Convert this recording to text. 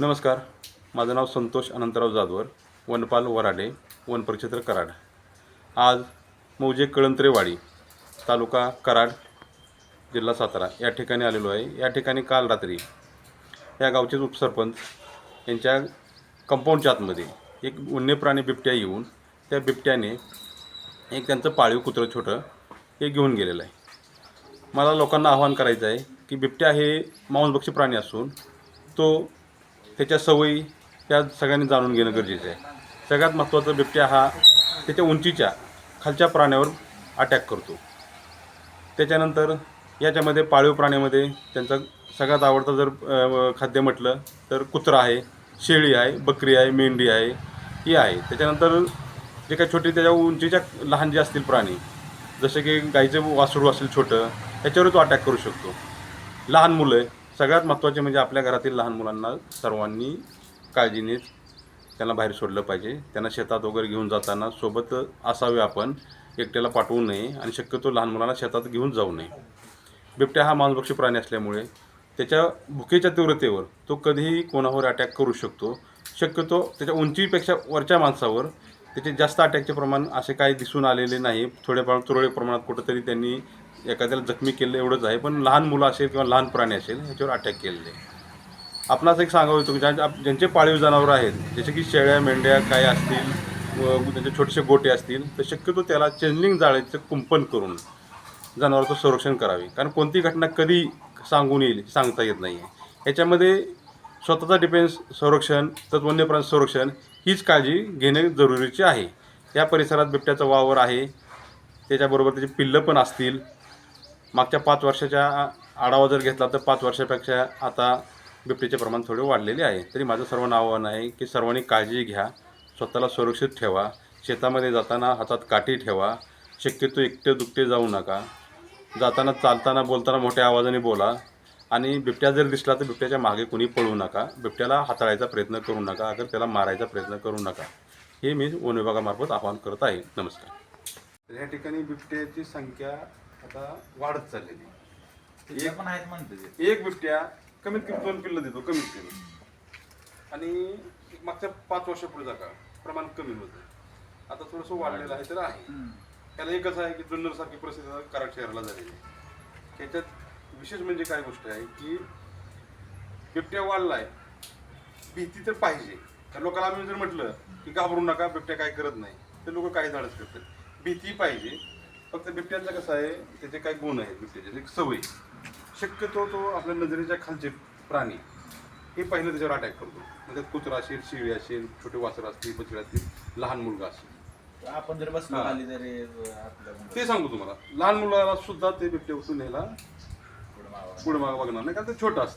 नमस्कार. माझं नाव संतोष अनंतराव जाधवर. वनपाल वराडे वनपरिक्षेत्र कराड. आज मौजे कळंत्रेवाडी तालुका कराड जिल्हा सातारा या ठिकाणी आलेलो आहे. या ठिकाणी काल रात्री या गावचेच उपसरपंच यांच्या कंपाऊंडच्या आतमध्ये एक वन्य प्राणी बिबट्या येऊन त्या बिबट्याने एक त्यांचं पाळीव कुत्रं छोटं हे घेऊन गेलेलं आहे. मला लोकांना आवाहन करायचं आहे की बिबट्या हे मांसभक्षी प्राणी असून तो त्याच्या सवयी त्या सगळ्यांनी जाणून घेणं गरजेचं आहे. सगळ्यात महत्त्वाचा बिबट्या हा त्याच्या उंचीच्या खालच्या प्राण्यावर अटॅक करतो. त्याच्यानंतर याच्यामध्ये पाळीव प्राण्यामध्ये त्यांचा सगळ्यात आवडता जर खाद्य म्हटलं तर कुत्रा आहे शेळी आहे बकरी आहे मेंढी आहे ही आहे. त्याच्यानंतर जे काही छोटे त्याच्या उंचीच्या लहान जे असतील प्राणी जसे की गाईचं वासरू असेल छोटं त्याच्यावर तो अटॅक करू शकतो. लहान मुलं सगळ्यात महत्त्वाचे म्हणजे आपल्या घरातील लहान मुलांना सर्वांनी काळजीने त्यांना बाहेर सोडलं पाहिजे. त्यांना शेतात वगैरे घेऊन जाताना सोबत असावे आपण. एकट्याला पाठवू नये आणि शक्यतो लहान मुलांना शेतात घेऊन जाऊ नये. बिबट्या हा मांसभक्षी प्राणी असल्यामुळे त्याच्या भुकेच्या तीव्रतेवर तो कधीही कोणावर अटॅक करू शकतो. शक्यतो त्याच्या उंचीपेक्षा वरच्या माणसावर त्याचे जास्त अटॅकचे प्रमाण असे काही दिसून आलेले नाही. थोडेफार तुरळक प्रमाणात कुठंतरी त्यांनी एखाद्याला जखमी केलं एवढंच आहे. पण लहान मुलं असेल किंवा लहान प्राणी असेल ह्याच्यावर अटॅक केलेले. आहे आपणास एक सांगावं होतं की ज्या ज्यांचे पाळीव जनावरं आहेत जसे की शेळ्या मेंढ्या काय असतील व त्यांचे छोटेसे गोटे असतील तर शक्यतो त्याला चेंजलिंग जाळ्याचं कुंपण करून जनावरांचं संरक्षण करावे. कारण कोणती घटना कधी सांगून येईल सांगता येत नाही आहे ह्याच्यामध्ये स्वतःचा डिफेन्स संरक्षण तर वन्यप्राणी संरक्षण हीच काळजी घेणे जरुरीचे आहे. या परिसरात बिबट्याचा वावर आहे. त्याच्याबरोबर त्याची पिल्लं पण असतील. मागच्या पाच वर्षाच्या आढावा जर घेतला तर पाच वर्षापेक्षा आता बिबटीचे प्रमाण थोडे वाढलेले आहे. तरी माझं सर्व आव्हान आहे की सर्वांनी काळजी घ्या. स्वतःला सुरक्षित ठेवा. शेतामध्ये जाताना हातात काठी ठेवा. शक्यतो एकटे दुकटे जाऊ नका. जाताना चालताना बोलताना मोठ्या आवाजाने बोला. आणि बिबट्या जर दिसला तर बिबट्याच्या मागे कोणी पळू नका. बिबट्याला हाताळायचा प्रयत्न करू नका. अगर त्याला मारायचा प्रयत्न करू नका. हे मी वन विभागामार्फत आवाहन करत आहे. नमस्कार. या ठिकाणी बिबट्याची संख्या आता वाढत चाललेली आहे. तिथे पण आहेत म्हणते. एक बिबट्या कमीत कमी दोन पिल्लं देतो कमीत कमी. आणि एक मागच्या पाच वर्षापुढे जागा प्रमाण कमी होतं. आता थोडंसं वाढलेलं आहे तर आहे. त्याला एकच आहे की जुन्नर सारखी परिस्थिती कराड शहराला झालेली आहे. त्याच्यात विशेष म्हणजे काय गोष्ट आहे की बिबट्या वाढलाय भीती तर पाहिजे. तर लोकांना आम्ही जर म्हटलं की घाबरू नका बिबट्या काय करत नाही तर लोक काही धाडस करतात? भीती पाहिजे. फक्त बिबट्याचा कसं आहे त्याचे काही गुण आहेत बिबट्याचे एक सवय. शक्यतो तो आपल्या नजरेच्या खालचे प्राणी हे पहिलं त्याच्यावर अटॅक करतो. म्हणजे कुत्रा असेल शिळी असेल छोटे वासर असतील बछडे असतील लहान मुलगा असेल. आपण जर आपल्या ते सांगतो तुम्हाला. लहान मुलाला सुद्धा ते बिबटे उचलून न्यायला मागं. पुढे मागं बघणार. नाही कारण ते छोटं असतं.